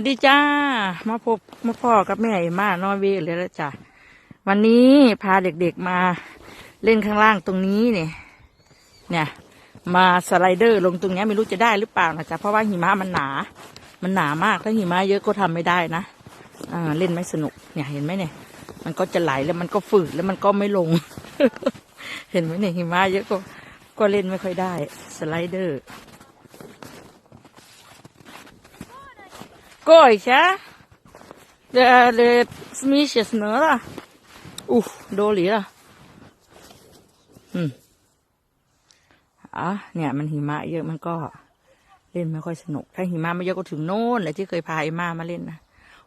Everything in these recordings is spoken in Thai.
วัสดีจ้า มาพบมาพ่อกับแม่เอมานอร์เวเลยแล้วจ้ะวันนี้พาเด็กๆมาเล่นข้างล่างตรงนี้เนี่ย เนี่ย มาสไลเดอร์ลงตรงนี้ไม่รู้จะได้หรือเปล่านะจ๊ะเพราะว่าหิมะมันหนา มันหนามากถ้าหิมะเยอะก็ทำไม่ได้นะอ่าเล่นไม่สนุกเนี่ยเห็นไหมเนี่ย มันก็จะไหลแล้วมันก็ฝืดแล้วมันก็ไม่ลง เห็นไหมเนี่ยหิมะเยอะก็ก็เล่นไม่ค่อยได้ สไลเดอร์ Goja. Det er litt mye snø, da. Uff, dårlig, da. Mm. อะเนี่ยมันหิมะเยอะมันก็เล่นไม่ค่อยสนุก ถ้าหิมะไม่เยอะก็ถึงโน่นเลยที่เคยพาไอ้มามาเล่นนะ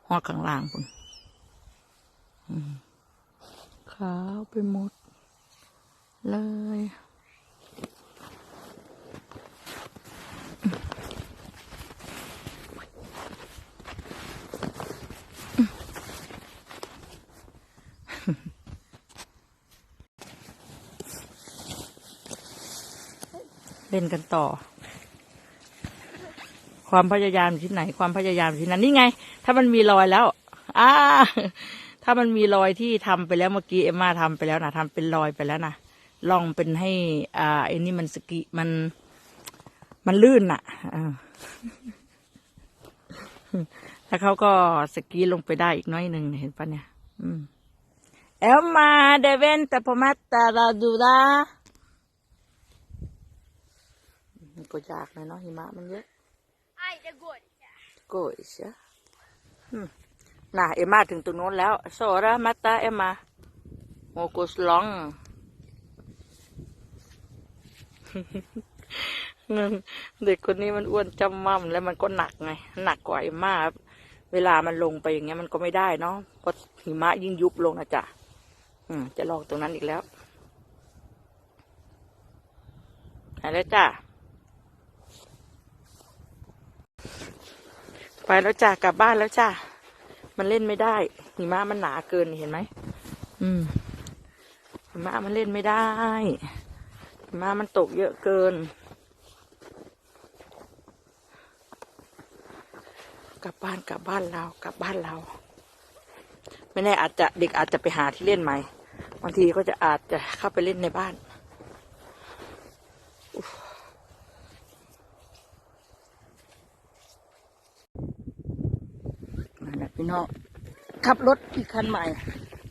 หอดข้างล่างคุณอืมขาวไปหมดเลย เล่นกันต่อ ความพยายามอยู่ที่ไหน ความพยายามที่นั้นนี่ไง ถ้ามันมีรอยแล้ว อ่า ถ้ามันมีรอยที่ทำไปแล้วเมื่อกี้เอ็มมาทำไปแล้วนะทำเป็นรอยไปแล้วนะลองเป็นให้ อ่าไอ้นี่มันสกีมัน มันลื่นน่ะอ่าแล้วเขาก็สกีลงไปได้อีกน้อยหนึ่งเห็นปะเนี่ย อืมเอลมาเดเวนแต่พอมาตาราดูดา มันก็ยากเลยเนาะหิมะมันเยอะ Aj, det går inte. โกยเสียอืมน่ะเอ็มมาถึงตรงโน้นแล้วโซระมาตาเอ็มมาโมกุสลองเด็กคนนี้มันอ้วนจำมั่มแล้วมันก็หนักไง หนักกว่าเอ็มมาครับเวลามันลงไปอย่างเงี้ยมันก็ไม่ได้เนาะเพราะหิมะยิ่งยุบลงนะจ๊ะอืม จะลองตรงนั้นอีกแล้วไปแล้วจ้ะ ไปแล้วจ้ากลับบ้านแล้วจ้ามันเล่นไม่ได้หิมะมันหนาเกินเห็นไหมอืมหิมะมันเล่นไม่ได้หิมะมันตกเยอะเกิน กลับบ้านกลับบ้านเรากลับบ้านเรา ไม่แน่อาจจะเด็กอาจจะไปหาที่เล่นใหม่บางทีก็จะอาจจะเข้าไปเล่นในบ้าน นั่นแหละ พี่น้องขับรถอีกคันใหม่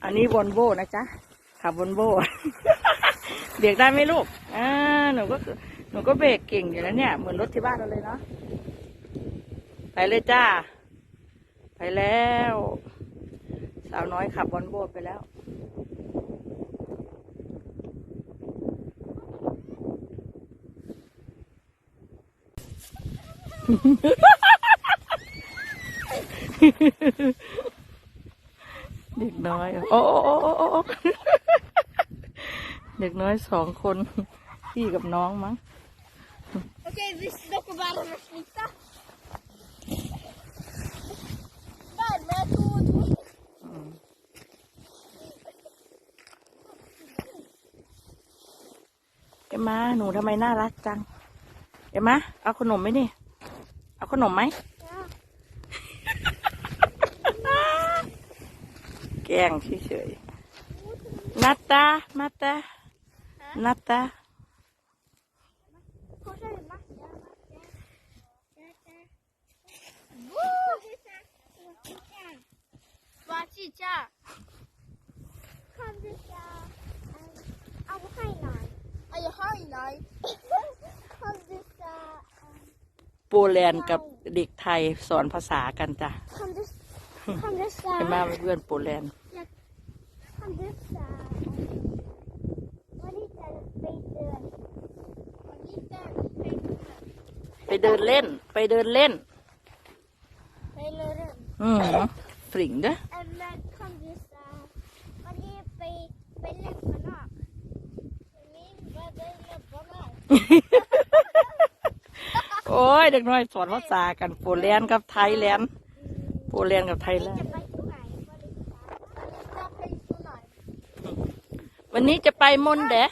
อันนี้วอลโวนะจ๊ะขับวอลโวเบรกได้ไหมลูกอ่าหนูก็หนูก็เบรกเก่งอยู่แล้วเนี่ย เหมือนรถที่บ้านเราเลยเนาะไปเลยจ้า ไปแล้ว สาวน้อยขับวอลโวไปแล้ว เด็กน้อย โอ้เด็กน้อยสองคน พี่กับน้องมั้ง Okej, vi stoppar bara med smitta. Värme, två, två. เอ็มมาหนูทำไมน่ารักจัง เอ็มมาเอาขนมไหมนี่ เอาขนมไหม Ja. แกล้งเฉยๆนัตตานัตตานัตตา Korsa är macka, macka. Woo! Vad chicha? Kan du ta en av hajnaj? Aj, hajnaj. Kan du ta โปแลนด์กับเด็กไทยสอนภาษากันจ้ะ Kan du Kan du เอ็มมา ta เป็นเพื่อนโปแลนด์ Kan du ta Vad heter bejden? Vad heter bejden? ไปเดินเล่น ไปเดินเล่น Eller อืมฝริงเด้อ Eller kan du säga vad det är på, på läpparna? Min, vad är läpparna? โอ้ยเด็กน้อยสอนภาษากันโปแลนด์กับไทยแลนด์โปแลนด์กับไทยแลนด์ Inte på mig, vad วันนี้จะไปมนเดะ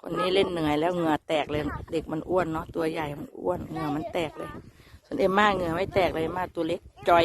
คนนี้เล่นเหนื่อยแล้วเหงื่อแตกเลย เด็กมันอ้วนเนาะตัวใหญ่มันอ้วนเหงื่อมันแตกเลย ส่วนเอ็มม่าเหงื่อไม่แตกเลยมม่าตัวเล็กจอย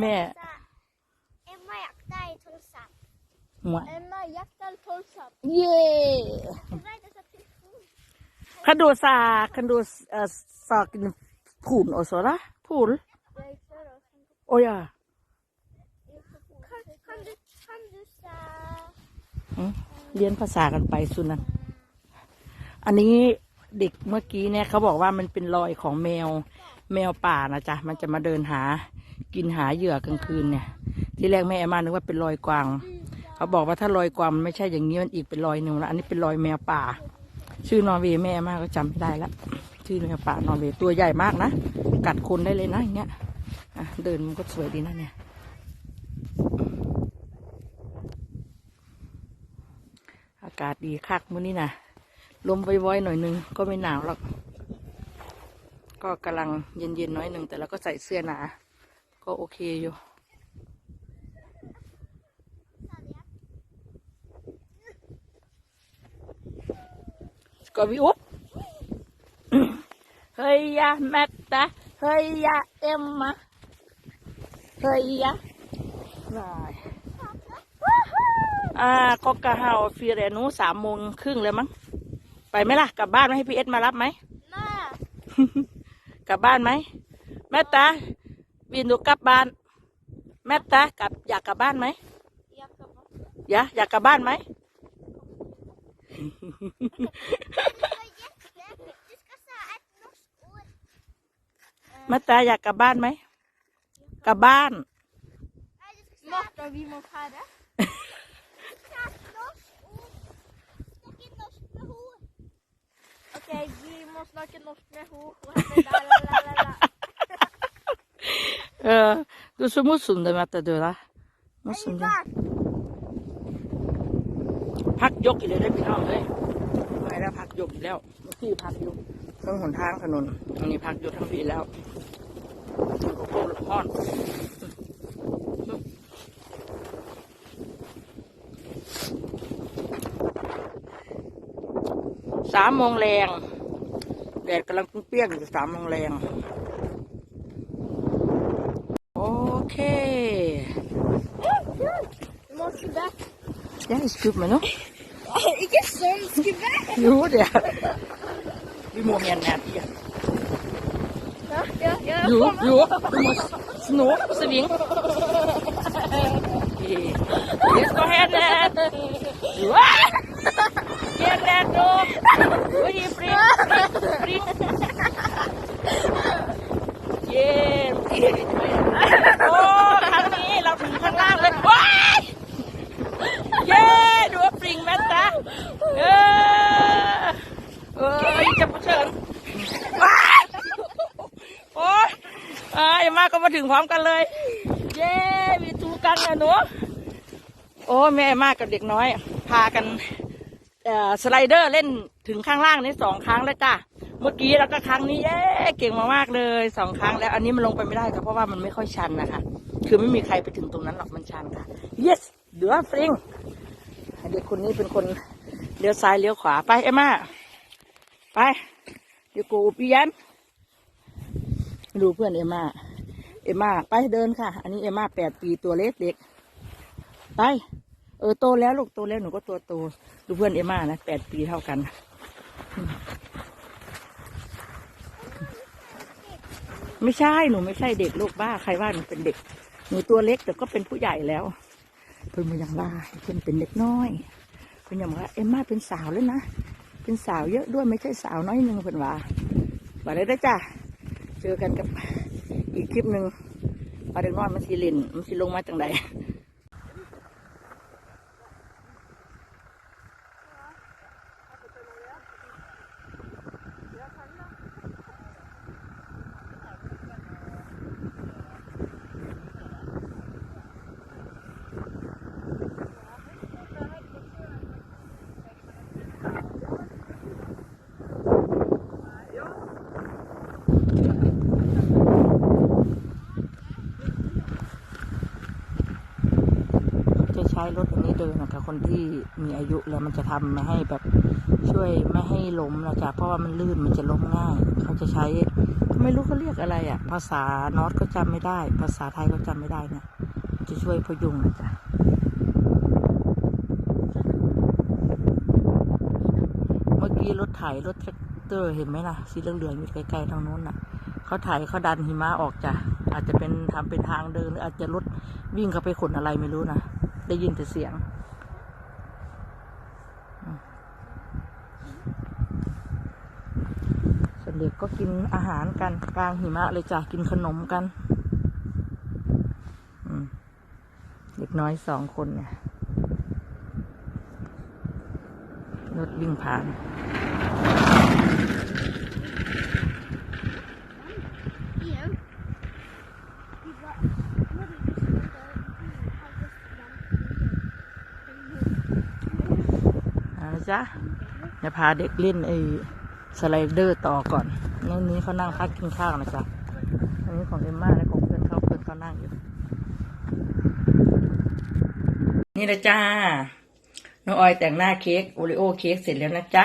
แม่ Emma อยากได้โทรศัพท์หัว Emma อยากได้โทรศัพท์เย่ได้โทรศัพท์ที่ฟูคันดูซาคันดูเอ่อซากินผูนโอโซระผูน Jeg kjører og tenker โอ้ยอะ Kan, kan du, kan du se อืมเรียนภาษากันไปสุนันอันนี้เด็กเมื่อกี้เนี่ยเขาบอกว่ามันเป็นรอยของแมว แมวป่านะจ๊ะ มันจะมาเดินหา กินหาเหยื่อกลางคืนเนี่ย ที่แรกแม่แอมมานึกว่าเป็นรอยกวาง เขาบอกว่าถ้ารอยกวางมันไม่ใช่อย่างนี้มันอีกเป็นรอยหนึ่งแล้วอันนี้เป็นรอยแมวป่า ชื่อนอร์เวย์แม่แอมมาก็จำไม่ได้ละชื่อแมวป่านอร์เวย์ตัวใหญ่มากนะกัดคนได้เลยนะอย่างเงี้ยเดินมันก็สวยดีนะเนี่ยอากาศดีคักมื้อนี้นะลมว้อยๆหน่อยนึงก็ไม่หนาวหรอกก็กำลังเย็นๆน้อยหนึ่งแต่เราก็ใส่เสื้อหนา ก็โอเคอยู่ Ska vi upp? Höja Märta, höja Emma, höja. Nej. อ่าก็กะเฮาฟีเรนูสามโมงครึ่งเลยมั้ง ไปไหมล่ะ กลับบ้านไหมให้พี่เอสมารับไหม Nei. กลับบ้านไหมแม่ตา วินดูกลับบ้าน แม่ตากลับอยากกลับบ้านไหม Jeg kan bare อยากอยากกลับบ้านไหม Du skal gjette. Du skal si et norsk ord. แม่ตาอยากกลับบ้านไหม กลับบ้าน Nei, du skal si Martha, vi må fære. Et norsk ord. Snakke norsk med henne. OK, vi må snakke norsk med henne. Hun heter la, la, la, la. เออ du er så morsom det med at du da. Morsom det. พักยกอีกเลยได้พี่น้องเลยไปแล้วพักยกอีกแล้วเมื่อกี้พักอยู่ตรงหนทางถนนอันนี้พักอยู่ทั้งปีแล้วมันก็โคตรร้อนสามโมงแรงแดดกำลังเปรี้ยงๆอยู่สามโมงแรง Okay. Du må skubbe. Jeg har skubbet meg nå. Ikke sånn skubbe. Jo, det er Vi må mer ned igjen. Ja, ja, ja. Jo, jo. Du må snå og sving. Det skal hende. Vi er redd nå. Og gi flytt, flytt, flytt. Yeah. มาก็มาถึงพร้อมกันเลย เย้มีตูกันนะหนูโอ้แม่มากกับเด็กน้อย พากันสไลเดอร์เล่นถึงข้างล่างนี่สองครั้งแล้วจ้ะเมื่อกี้แล้วก็ครั้งนี้เย้เก่งมากๆเลยสองครั้งแล้วอันนี้มันลงไปไม่ได้ค่ะเพราะว่ามันไม่ค่อยชันนะคะ คือไม่มีใครไปถึงตรงนั้นหรอกมันชันค่ะ yes เดือฟริงเด็กคนนี้เป็นคนเลี้ยวซ้ายเลี้ยวขวาไปเอ็มมาไปเดี๋ยวกูปียันดูเพื่อนเอ็มมา เอ็มมาไปเดินค่ะ อันนี้เอ็มมาแปดปีตัวเล็กเด็กไปเออโตแล้วลูกโตแล้วหนูก็ตัวโตดูเพื่อนเอ็มมานะแปดปีเท่ากัน ไม่ใช่หนูไม่ใช่เด็กลูกบ้าใครว่าหนูเป็นเด็ก หนูตัวเล็กแต่ก็เป็นผู้ใหญ่แล้ว เพิ่นมาอย่างว่าเพิ่นเป็นเด็กน้อยเพิ่นอย่างว่าเอ็มมาเป็นสาวแล้วนะเป็นสาวเยอะด้วยไม่ใช่สาวน้อยหนึ่งเพิ่นว่าบอกเลยนะจ้ะเจอกันกับ อีกคลิปหนึ่งปลาเด็กน้อยมันสิเล่นมันสิลงมาจังใด จะใช้รถอันนี้เดินนะ คนที่มีอายุแล้วมันจะทำม่ให้แบบช่วยไม่ให้ล้มนะจ๊ะเพราะว่ามันลื่นมันจะล้มง่าย เขาจะใช้ไม่รู้เขาเรียกอะไรอะ่ะ ภาษานอตก็จำไม่ได้ ภาษาไทยก็จำไม่ได้เนี่ยจะช่วยพยุงนะจ๊ะเมื่อกี้รถไถรถแทรกเตอร์เห็นไหมล่ะสีเหลืองๆอยู่ไกลๆทางโน้นน่ะเขาไถเขาดันหิมะออกจ้ะอาจจะเป็นทำเป็นทางเดินหรืออาจจะรถวิ่งเข้าไปขนอะไรไม่รู้นะได้ยินแต่เสียงอืมส่วนเด็กก็กินอาหารกันกลางหิมะเลยจ้ะกินขนมกันเด็กน้อยสองคนเนี่ยรถวิ่งผ่านอาละจ๊ะเดี๋ยวพาเด็กเล่นไอ้ สไลเดอร์ต่อก่อนในนี้เขานั่งพักกินข้าวนะจ๊ะอันนี้ของเอมม่าและของเพื่อนเขาเพื่อนเขานั่งอยู่ นี่ละจ้า น้องออยแต่งหน้าเค้กโอริโอเค้กเสร็จแล้วนะจ๊ะ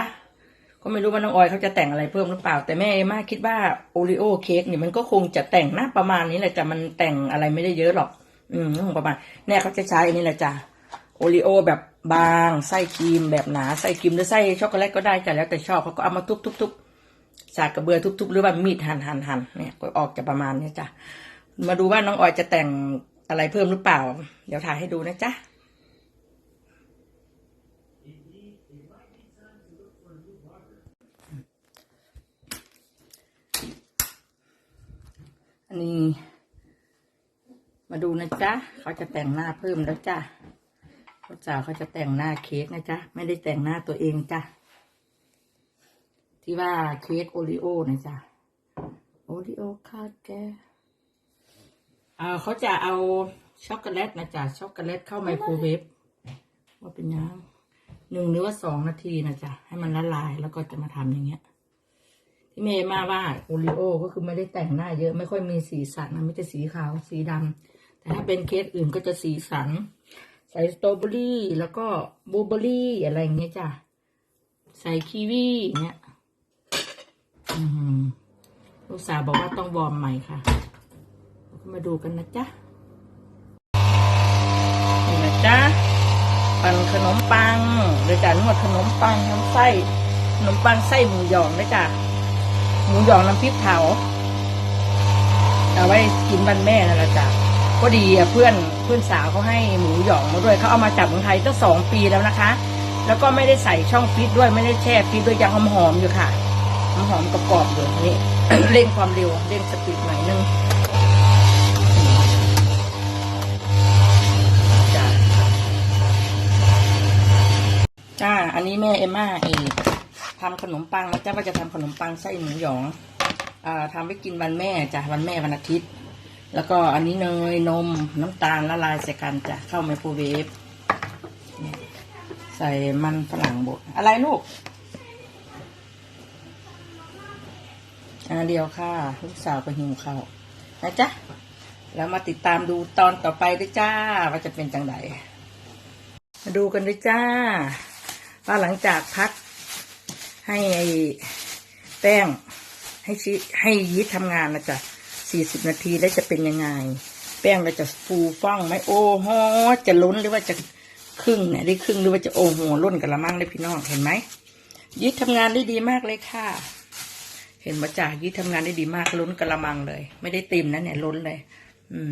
ก็ไม่รู้ว่าน้องออยเขาจะแต่งอะไรเพิ่มหรือเปล่า แต่แม่เอมม่าคิดว่าโอริโอเค้กนี่มันก็คงจะแต่งหน้าประมาณนี้แหละจ้ะ มันแต่งอะไรไม่ได้เยอะหรอก อืมคงประมาณ แน่เขาจะใช้อันนี้แหละจ้ะ โอริโอแบบ บางไส้ครีมแบบหนาไส้ครีมหรือไส้ช็อกโกแลตก็ได้จ้ะแล้วแต่ชอบเขาก็เอามาทุบๆๆสากกระเบือทุบๆ หรือว่ามีดหั่นหั่นหั่นเนี่ยก็ออกจะประมาณนี้จ้ะมาดูว่าน้องออยจะแต่งอะไรเพิ่มหรือเปล่า เดี๋ยวถ่ายให้ดูนะจ๊ะอันนี้ มาดูนะจ๊ะเขาจะแต่งหน้าเพิ่มแล้วจ้ะ ลูกสาวเขาจะแต่งหน้าเค้กนะจ๊ะ ไม่ได้แต่งหน้าตัวเองจ้ะ ที่ว่าเค้กโอริโอนะจ๊ะ โอริโอคาดแกเอ่าเขาจะเอาช็อกโกแลตนะจ๊ะ ช็อกโกแลตเข้าไมโครเวฟว่าเป็นยังหนึ่งหรือว่าสองนาทีนะจ๊ะ ให้มันละลายแล้วก็จะมาทำอย่างเงี้ยที่เมย์มาว่าโอริโอก็คือไม่ได้แต่งหน้าเยอะไม่ค่อยมีสีสันนะไม่จะสีขาวสีดำแต่ถ้าเป็นเค้กอื่นก็จะสีสัน ใส่สตรอเบอรี่แล้วก็บลูเบอรี่อะไรอย่างเงี้ยจ้ะ ใส่คีวีอย่างเงี้ยลูกสาวบอกว่าต้องวอร์มใหม่ค่ะ มาดูกันนะจ๊ะ นี่นะจ๊ะ ปั่นขนมปังโดยการนวดขนมปังทำไส้ ขนมปังไส้หมูหยองนะจ๊ะ หมูหยองน้ำพริกเผา เอาไว้กินวันแม่นั่นแหละจ้ะพอดีอะเพื่อน เพื่อนสาวเขาให้หมูหยองมาด้วยเขาเอามาจากเมืองไทยตั้งสองปีแล้วนะคะ แล้วก็ไม่ได้ใส่ช่องฟิตด้วยไม่ได้แช่ฟิตด้วยยังหอมๆอยู่ค่ะหอมๆกรอบๆอยู่นี่เร่งความเร็วเร่งสปีดหน่อยนึงจ้าอันนี้แม่เอมม่าเองทำขนมปังนะจ๊ะว่าจะทำขนมปังไส้หมูหยองอ่าทำไว้กินวันแม่จ้ะวันแม่วันอาทิตย์ แล้วก็อันนี้เนยนมน้ำตาลละลายใส่กันจ้ะเข้าไมโครเวฟใส่มันฝรั่งบดอะไรลูกอันเดียวค่ะ ลูกสาวก็หิวข้าวนะจ๊ะ แล้วมาติดตามดูตอนต่อไปด้วยจ้า ว่าจะเป็นจังไดมาดูกันด้วยจ้า ว่าหลังจากพักให้แป้งให้ชีให้ยีทำงานนะจ๊ะ สี่สิบนาทีแล้วจะเป็นยังไง แป้งเราจะฟูฟ่องไหมโอ้โหจะล้นหรือว่าจะครึ่งเนี่ยได้ครึ่งหรือว่าจะโอ้โหล้นกันละมั่งเลยพี่น้องเห็นไหมยีสต์ทำงานได้ดีมากเลยค่ะ เห็นมาจ่ายี่ทำงานได้ดีมากล้นกระมังเลย ไม่ได้เต็มนะเนี่ยล้นเลย อืม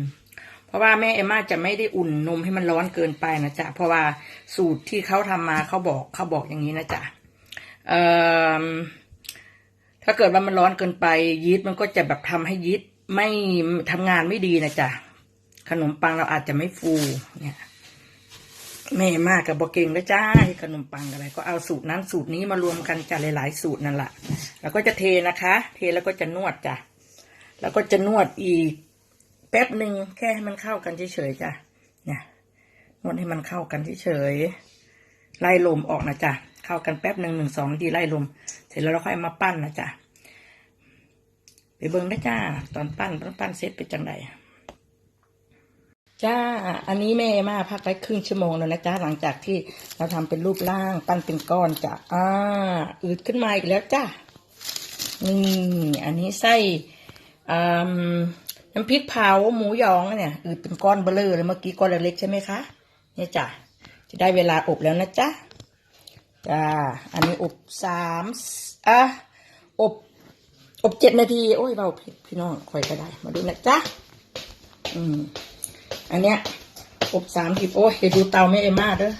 เพราะว่าแม่เอมมาจะไม่ได้อุ่นนมให้มันร้อนเกินไปนะจ๊ะเพราะว่าสูตรที่เขาทำมาเขาบอกเขาบอกอย่างนี้นะจ๊ะเอ่อถ้าเกิดว่ามันร้อนเกินไปยีสต์มันก็จะแบบทำให้ยีสต์ ไม่ทำงานไม่ดีนะจ๊ะขนมปังเราอาจจะไม่ฟูเนี่ยแม่มากกับบอเก่งแล้วจ้าขนมปังอะไร ก็เอาสูตรนั้นสูตรนี้มารวมกันจ้ะหลายๆสูตรนั่นแหละแล้วก็จะเทนะคะ เทแล้วก็จะนวดจ้ะแล้วก็จะนวดอีกแป๊บหนึ่งแค่ให้มันเข้ากันเฉยๆจ้ะเนี่ยนวดให้มันเข้ากันเฉยๆไล่ลมออกนะจ๊ะเข้ากันแป๊บหนึ่งหนึ่งสองนาทีไล่ลม เสร็จแล้วเราค่อยมาปั้นนะจ๊ะ เบิ้งได้จ้า ตอนปั้นปั้นปั้นเสร็จเป็นจังไดจ้า อันนี้แม่มาพักไว้ครึ่งชั่วโมงแล้วนะจ้าหลังจากที่เราทำเป็นรูปร่างปั้นเป็นก้อนจ้ะอ่าอืดขึ้นมาอีกแล้วจ้านี่อันนี้ไส้อ่น้ำพริกเผาหมูยองเนี่ยอืดเป็นก้อนเบลอเลยเมื่อกี้ก้อนเล็กๆใช่ไหมคะเนี่ยจ้ะจะได้เวลาอบแล้วนะจ๊ะจ้าอันนี้อบสามอะอบ อบเจ็ดนาที โอ้ยเบาผิดพี่น้องคอยก็ได้ มาดูนะจ๊ะ อืม อันเนี้ย อบสามสิบโอ้ยเดี๋ยวดูเตาไม่เอมมาเด้อ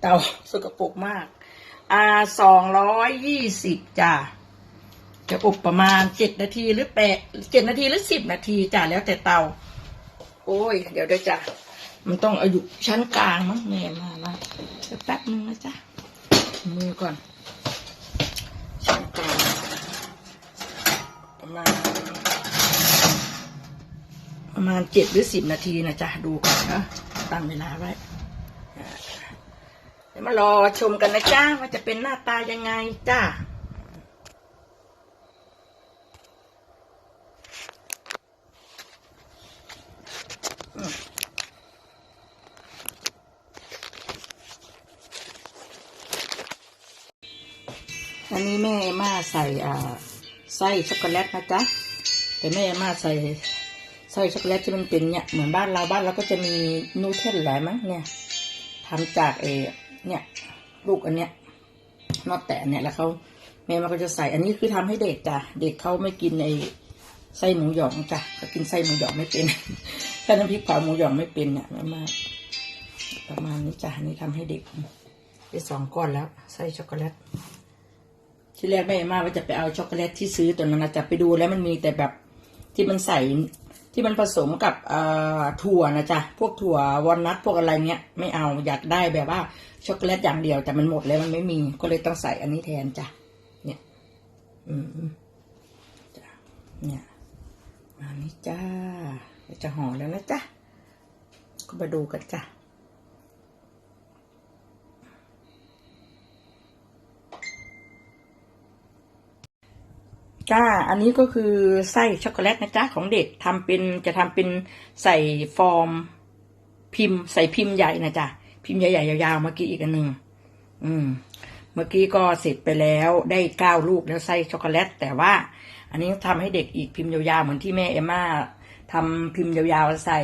เตาสกปรกมาก อ่าสองร้อยยี่สิบจ้ะ จะอบประมาณเจ็ดนาทีหรือแปดเจ็ดนาทีหรือสิบนาทีจ้ะแล้วแต่เตา โอ้ย เดี๋ยวเดี๋ยวจ้ะ มันต้องอายู่ชั้นกลางมั้งแม่มามาเดี๋ยวแป๊บนึงนะจ๊ะ มือก่อน ชั้นกลาง ประมาณประมาณเจ็ดหรือสิบนาทีนะจ๊ะดูก่อนนะตั้งเวลาไว้เดี๋ยวมารอชมกันนะจ้าว่าจะเป็นหน้าตายังไงจ้าอันนี้แม่มาใส่อ่า ไส้ช็อกโกแลตนะจ๊ะแต่แม่มาใส่ใส่ช็อกโกแลตที่มันเป็นเนี่ยเหมือนบ้านเราบ้านเราก็จะมีนูเทลหลายมั้งเนี่ยทำจากเอเนี่ยลูกอันเนี้ยนอกแต่เนี่ยแล้วเขาแม่มันก็จะใส่อันนี้คือทำให้เด็กจ้ะเด็กเขาไม่กินไอไส้หมูหยองจ้ะเขากินไส้หมูหยองไม่เป็นถ้าน้ำพริกเผาหมูหยองไม่เป็นเนี่ยแม่มาประมาณนี้จ้ะนี่ทำให้เด็กได้สองก้อนแล้วไส้ช็อกโกแลต ที่แรกแม่มาว่าจะไปเอาช็อกโกแลตที่ซื้อตัวนั้นนะจะไปดูแล้วมันมีแต่แบบที่มันใส่ที่มันผสมกับอ่อถั่วนะจ๊ะ พวกถั่ววอลนัทพวกอะไรเงี้ย ไม่เอาอยากได้แบบว่าช็อกโกแลตอย่างเดียว แต่มันหมดแล้วมันไม่มีก็เลยต้องใส่อันนี้แทนจ้ะ เนี่ย อืมจ้ะเนี่ยอันนี้จ้าจะห่อแล้วนะจ๊ะก็มาดูกันจ้ะ จ้า อันนี้ก็คือไส้ช็อกโกแลตนะจ๊ะของเด็กทำเป็นจะทำเป็นใส่ฟอร์มพิมพ์ ใส่พิมพ์ใหญ่นะจ๊ะพิมพ์ใหญ่ๆยาวๆเมื่อกี้อีกอันหนึ่งอืม เมื่อกี้ก็เสร็จไปแล้วได้เก้าลูกแล้วไส้ช็อกโกแลต แต่ว่า อันนี้ทำให้เด็กอีกพิมพ์ยาวๆเหมือนที่แม่เอมม่าทำพิมพ์ยาวๆใส่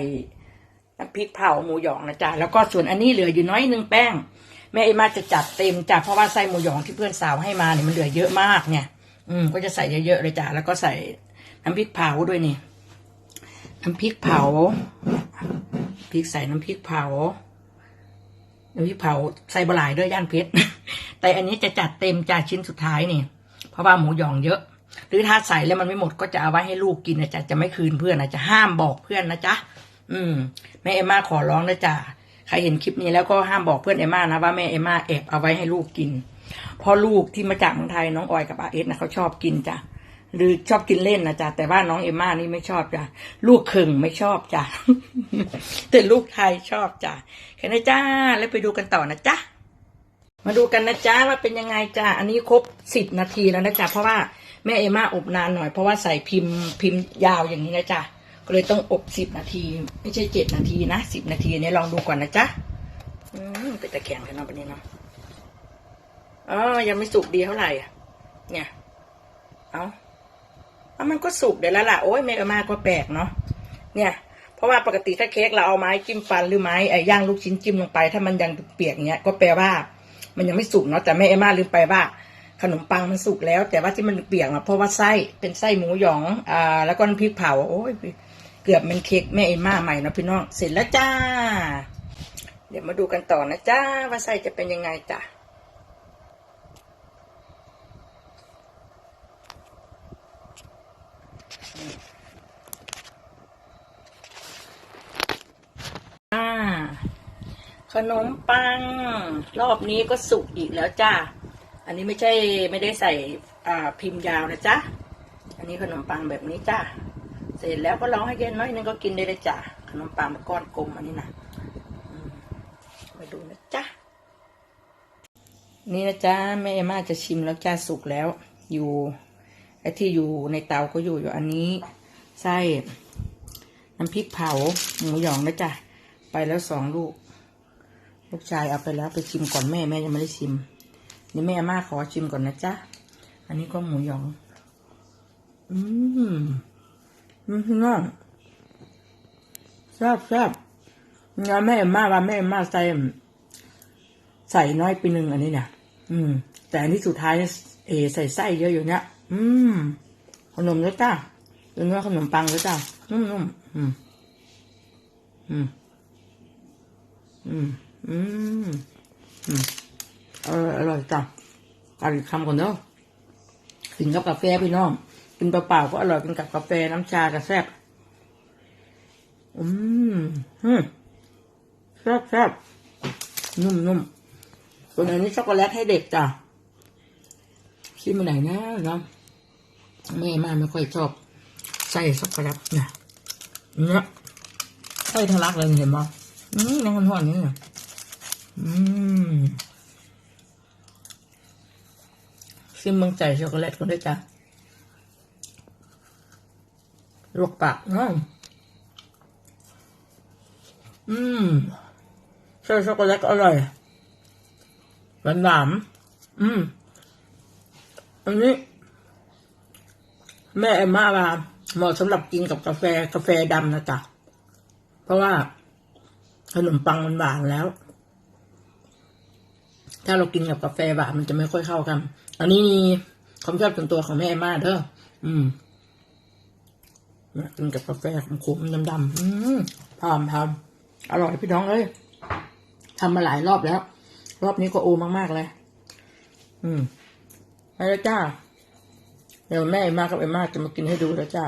น้ำพริกเผาหมูหยองนะจ๊ะแล้วก็ส่วนอันนี้เหลืออยู่น้อยนึงแป้ง แม่เอมม่าจะจัดเต็มจ้ะเพราะว่าไส้หมูหยองที่เพื่อนสาวให้มาเนี่ยมันเหลือเยอะมากเนี่ย อืม ก็จะใส่เยอะๆเลยจ้ะแล้วก็ใส่น้ำพริกเผาด้วยนี่ น้ำพริกเผาพริกใส่น้ำพริกเผาน้ำพริกเผาใส่บหลายด้วยย่านเพชรแต่อันนี้จะจัดเต็มจากชิ้นสุดท้ายนี่ เพราะว่าหมูหยองเยอะ หรือถ้าใส่แล้วมันไม่หมดก็จะเอาไว้ให้ลูกกินนะจ๊ะจะไม่คืนเพื่อนนะจะห้ามบอกเพื่อนนะจ๊ะอืมแม่เอมม่าขอร้องนะจ๊ะใครเห็นคลิปนี้แล้วก็ห้ามบอกเพื่อนเอมม่านะว่าแม่เอมม่าแอบเอาไว้ให้ลูกกิน พราะลูกที่มาจากเมืองไทยน้องออยกับอาเอสนะเขาชอบกินจ้ะหรือชอบกินเล่นนะจ๊ะแต่ว่าน้องเอมม่านี่ไม่ชอบจ้ะลูกเข่งไม่ชอบจ้ะแต่ลูกไทยชอบจ้ะแค่นั้นจ้าแล้วไปดูกันต่อนะจ๊ะมาดูกันนะจ๊ะว่าเป็นยังไงจ้ะอันนี้ครบสิบนาทีแล้วนะจ๊ะเพราะว่าแม่เอมม่าอบนานหน่อยเพราะว่าใส่พิมพ์พิมพ์ยาวอย่างนี้นะจ๊ะก็เลยต้องอบสิบนาที ไม่ใช่เจ็ดนาทีนะสิบนาทีเนี่ยลองดูก่อนนะจ๊ะอืมเป็นตะแคงกันเนาะวันนี้เนาะ อ๋อยังไม่สุกดีเท่าไหร่อะเนี่ย เอาเอามันก็สุกเดี๋ยวแล้วล่ะ โอ้ยแม่เอามาก็แปลกเนาะ เนี่ย เพราะว่าปกติถ้าเค้กเราเอาไม้จิ้มฟันหรือไม้ไอ้ย่างลูกชิ้นจิ้มลงไป ถ้ามันยังเปียกอย่างเงี้ย ก็แปลว่า มันยังไม่สุกเนาะ แต่แม่เอมม่าลืมไปว่า ขนมปังมันสุกแล้ว แต่ว่าที่มันเปียกอะเพราะว่าไส้เป็นไส้หมูหยอง อ่า แล้วก็น้ำพริกเผา โอ้ยเกือบเป็นเค้กแม่เอ็มาใหม่นะพี่น้อง เสร็จแล้วจ้า เดี๋ยวมาดูกันต่อนะจ้าว่าไส้จะเป็นยังไงจ้ะอ่า ขนมปัง รอบนี้ก็สุกอีกแล้วจ้า อันนี้ไม่ใช่ไม่ได้ใส่พิมพ์ยาวนะจ๊ะ อันนี้ขนมปังแบบนี้จ้า เสร็จแล้วก็รอให้เย็นน้อยนึงก็กินได้เลยจ้ะขนมปังก้อนกลมอันนี้นะมาดูนะจ๊ะ นี่นะจ๊ะแม่เอมาจะชิมแล้วจ้าสุกแล้ว อยู่ไอ้ที่อยู่ในเตาก็อยู่อยู่อันนี้ไส้น้ำพริกเผาหมูหยองนะจ๊ะ ไปแล้วสองลูก ลูกชายเอาไปแล้วไปชิมก่อนแม่แม่ยังไม่ได้ชิม นี่แม่อามาขอชิมก่อนนะจ๊ะ อันนี้ก็หมูหยอง อืมอืมพี่น้องแซ่บแซ่บงานแม่ามาว่าแม่ามาใส่ใส่น้อยไปหนึ่งอันนี้เนี่ยอืม แต่อันนี้สุดท้ายเอใส่ไส้เยอะอยู่เนี่ยอืม ขนมแล้วจ้าเป็นเนื้อขนมปังแล้วจ้านุ่มๆอืม อืม อืม อืมอืมอออร่อยจ้ะเอาอีกคำก่อนเนาะกินกับกาแฟพี่น้องกินเปล่าๆก็อร่อยกินกับกาแฟน้ำชากระแซบอืมอืมแซ่บแซ่บนุ่มนุ่มส่วนอันนี้ช็อกโกแลตให้เด็กจ้ะชิมมาไหนนะเนาะแม่มาไม่ค่อยชอบใส่ช็อกโกแลตเนี่ยเนี่ยใส่ทะลักเลยเห็นมั้ยอืมในห่อนนี่เนี่ย อืมชิมเมืองใจช็อกโกแลตกันด้วยจ้ะลวกปากเนาะอืมใส่ช็อกโกแลตก็อร่อยหวานหวานๆอืม อันนี้ แม่เอมมาว่าเหมาะสำหรับกินกับกาแฟกาแฟดำนะจ๊ะ เพราะว่าขนมปังมันหวานแล้ว ถ้าเรากินกับกาแฟหวานมันจะไม่ค่อยเข้ากัน อันนี้นี่ความชอบส่วนตัวของแม่มมาเด้ออืมเนี่ยกินกับกาแฟขมๆดำๆอืมพร้อมทำอร่อยพี่น้องเอ้ยทำมาหลายรอบแล้ว รอบนี้ก็โอมากๆเลย อืมไปแล้วจ้าเดี๋ยวแม่เอ็มากับเอ็มมาจะมากินให้ดูแล้วจ้า